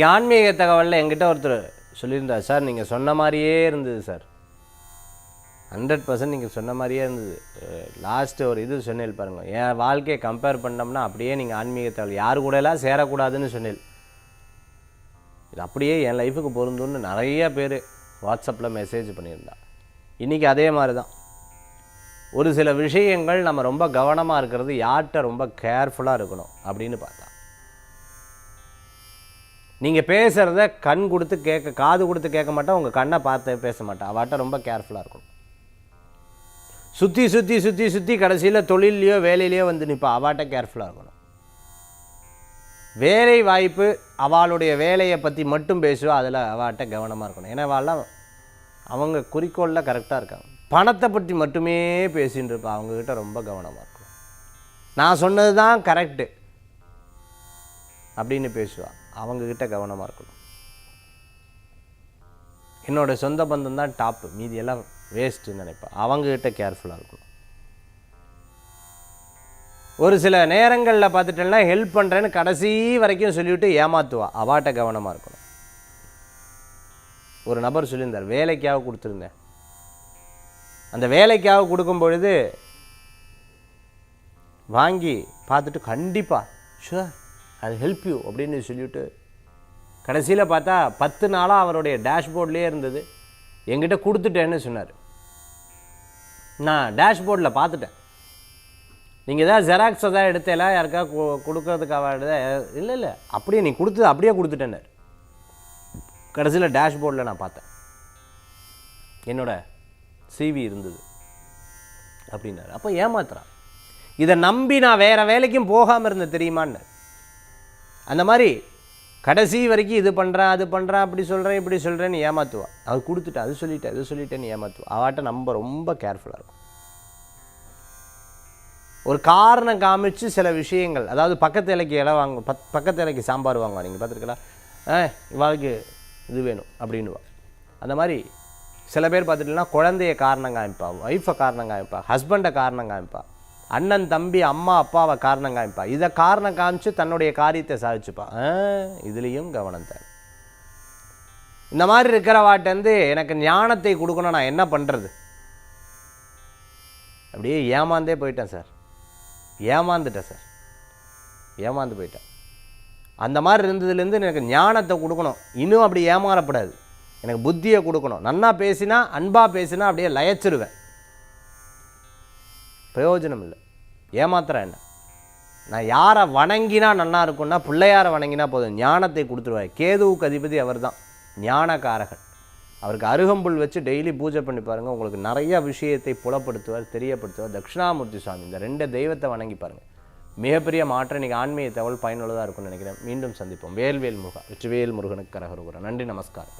இன்றைக்கி ஆன்மீக தகவலில் எங்கிட்ட ஒருத்தர் சொல்லியிருந்தார். சார் நீங்கள் சொன்ன மாதிரியே இருந்தது சார். ஹண்ட்ரட் பர்சன்ட் நீங்கள் சொன்ன மாதிரியே இருந்தது. லாஸ்ட்டு ஒரு இது சொன்னேன் பாருங்கள் என் வாழ்க்கையை கம்பேர் பண்ணோம்னா அப்படியே நீங்கள் ஆன்மீக தகவல் யாரு கூட எல்லாம் சேரக்கூடாதுன்னு சொன்னேன். இது அப்படியே என் லைஃபுக்கு பொருந்தும்னு நிறைய பேர் வாட்ஸ்அப்பில் மெசேஜ் பண்ணியிருந்தா. இன்றைக்கி அதே மாதிரி தான் ஒரு சில விஷயங்கள் நம்ம ரொம்ப கவனமாக இருக்கிறது யார்கிட்ட ரொம்ப கேர்ஃபுல்லாக இருக்கணும் அப்படின்னு பார்த்தா. நீங்கள் பேசுகிறத கண் கொடுத்து கேட்க காது கொடுத்து கேட்க மாட்டா உங்கள் கண்ணை பார்த்து பேச மாட்டா. அவட்ட ரொம்ப கேர்ஃபுல்லாக இருக்கும் சுற்றி சுற்றி சுற்றி சுற்றி கடைசியில் தொழிலையோ வேலையிலையோ வந்து நிற்பா அவாட்ட கேர்ஃபுல்லாக இருக்கணும். வேலை வாய்ப்பு அவளுடைய வேலையை பற்றி மட்டும் பேசுவா அதில் அவாட்ட கவனமாக இருக்கணும். ஏன்னா அவெல்லாம் அவங்க குறிக்கோளில் கரெக்டாக இருக்காங்க. பணத்தை பற்றி மட்டுமே பேசின்னு இருப்பா. அவங்கக்கிட்ட ரொம்ப கவனமாக இருக்கணும். நான் சொன்னது தான் கரெக்டு அப்படின்னு பேசுவாள் அவங்கக்கிட்ட கவனமாக இருக்கணும். என்னோட சொந்த பந்தம் தான் டாப்பு மீதி எல்லாம் வேஸ்ட்டுன்னு நினைப்பேன். அவங்கக்கிட்ட கேர்ஃபுல்லாக இருக்கணும். ஒரு சில நேரங்களில் பார்த்துட்டேன்னா ஹெல்ப் பண்ணுறேன்னு கடைசி வரைக்கும் சொல்லிவிட்டு ஏமாத்துவா. அவாட்ட கவனமாக இருக்கணும். ஒரு நபர் சொல்லியிருந்தார் வேலைக்காக கொடுத்துருந்தேன். அந்த வேலைக்காக கொடுக்கும் பொழுது வாங்கி பார்த்துட்டு கண்டிப்பாக ஷுவர் அது ஹெல்ப் யூ அப்படின்னு சொல்லிவிட்டு கடைசியில் பார்த்தா பத்து நாளாக அவருடைய டேஷ்போர்ட்லேயே இருந்தது. எங்கிட்ட கொடுத்துட்டேன்னு சொன்னார். நான் டேஷ்போர்டில் பார்த்துட்டேன். நீங்கள் ஏதாவது ஜெராக்ஸ் எதாவது எடுத்தேல யாருக்கா கொடுக்கறதுக்காக இல்லை இல்லை. அப்படியே நீ கொடுத்தது அப்படியே கொடுத்துட்டேன்னார். கடைசியில் டேஷ்போர்டில் நான் பார்த்தேன். என்னோட சிவி இருந்தது. அப்படின்னாரு. அப்போ ஏமாத்துறான். இதை நம்பி நான் வேறு வேலைக்கும் போகாமல் இருந்தேன் தெரியுமான்னு அந்த மாதிரி கடைசி வரைக்கும் இது பண்ணுறான் அது பண்ணுறான் அப்படி சொல்கிறேன் இப்படி சொல்கிறேன்னு ஏமாத்துவா. அது கொடுத்துட்டேன் அது சொல்லிட்டேன் இது சொல்லிட்டேன்னு ஏமாத்துவா. அவாட்ட நம்ம ரொம்ப கேர்ஃபுல்லாக இருக்கும். ஒரு காரணம் காமிச்சு சில விஷயங்கள் அதாவது பக்கத்து இலைக்கு இலை வாங்க பத் பக்கத்து இலைக்கு சாம்பார் வாங்குவா. நீங்கள் பார்த்துருக்கலாம் ஆ இவாளுக்கு இது வேணும் அப்படின்னுவா. அந்த மாதிரி சில பேர் பார்த்துட்டுனா குழந்தைய காரணம் காமிப்பா ஒய்ஃபை காரணம் காமிப்பா ஹஸ்பண்டை காரணம் காமிப்பா. அண்ணன் தம்பி அம்மா அப்பாவை காரணம் காமிப்பா. இதை காரணம் காமிச்சு தன்னுடைய காரியத்தை சாதிச்சுப்பா. ஆ, இதுலேயும் கவனம் தேவை. இந்த மாதிரி இருக்கிறவாட்டேருந்து எனக்கு ஞானத்தை கொடுக்கணும் நான் என்ன பண்ணுறது அப்படியே ஏமாந்தே போயிட்டேன் சார். ஏமாந்துட்டேன் சார். ஏமாந்து போயிட்டேன். அந்த மாதிரி இருந்ததுலேருந்து எனக்கு ஞானத்தை கொடுக்கணும். இன்னும் அப்படி ஏமாறப்படாது. எனக்கு புத்தியை கொடுக்கணும். நன்னா பேசினா அன்பாக பேசினா அப்படியே லயச்சிருவேன். பிரயோஜனம் இல்லை ஏமாத்துறேன் என்ன? நான் யாரை வணங்கினா நல்லா இருக்கும்னா பிள்ளையாரை வணங்கினா போதும். ஞானத்தை கொடுத்துருவார். கேதுவுக்கு அதிபதி அவர் தான் ஞானக்காரகன். அவருக்கு அருகம்புல் வச்சு டெய்லி பூஜை பண்ணி பாருங்கள் உங்களுக்கு நிறைய விஷயத்தை புலப்படுத்துவார் தெரியப்படுத்துவார். தட்சிணாமூர்த்தி சுவாமி இந்த ரெண்டு தெய்வத்தை வணங்கி பாருங்கள் மிகப்பெரிய மாற்றம் இன்றைக்கி ஆன்மீக தகவல் பயனுள்ளதாக இருக்கும்னு நினைக்கிறேன். மீண்டும் சந்திப்போம். வேல்வேல் முருகா வெற்றிவேல் முருகனுக்கு கரகருகுரன் நன்றி நமஸ்காரம்.